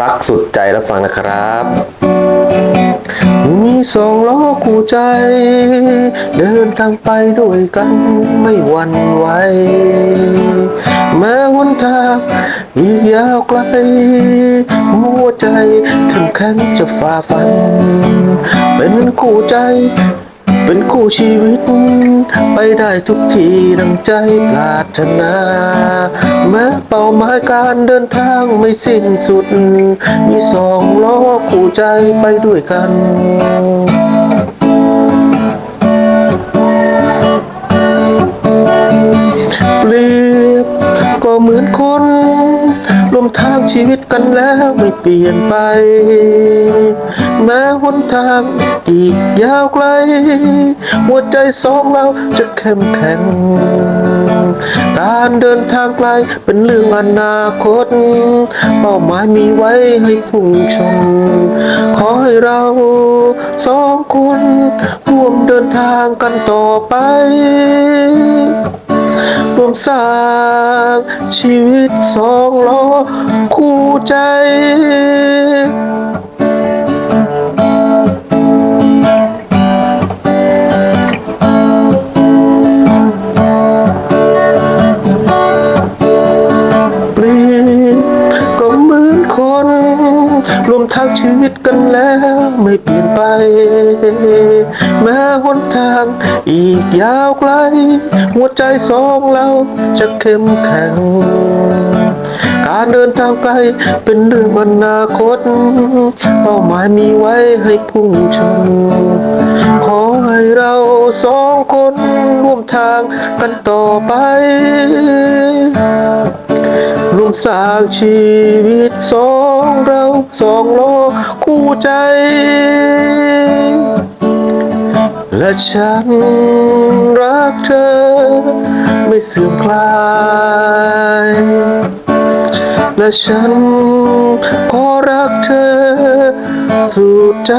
รักสุดใจรับฟังนะครับมีสองล้อคู่ใจ เดินทางไปด้วยกันไม่หวั่นไหวแม้หนทางอีกยาวไกล หัวใจเข้มแข็งจะฝ่าฟัน เป็นคู่ใจ เป็นคู่ชีวิต ไปได้ทุกทีดังใจปรารถนา แม้เป้าหมายการเดินทางไม่สิ้นสุด มีสองล้อคู่ใจไปด้วยกันเปรียบก็เหมือนคน มทางชีวิตกันแล้วไม่เปลี่ยนไป แม้หนทางอีกยาวไกล หัวใจสองเราจะเข้มแข็ง การเดินทางไกลเป็นเรื่องอนาคต เป้าหมายมีไว้ให้พุ่งชน ขอให้เราสองคนร่วมเดินทางกันต่อไป ร่วมสร้าง ชีวิตสองล้อคู่ใจ ทางชีวิตกันแล้วไม่เปลี่ยนไป แม้หนทางอีกยาวไกล หัวใจสองเราจะเข้มแข็ง การเดินทางไกลเป็นเรื่องอนาคต เป้าหมายมีไว้ให้พุ่งชนขอให้เราสองคนร่วมทางกันต่อไปร่วมสร้างชีวิตสอง ของเราสองโลกคู่ใจ และฉันรักเธอ ไม่เสื่อมคลาย และฉันขอรักเธอสุดใจ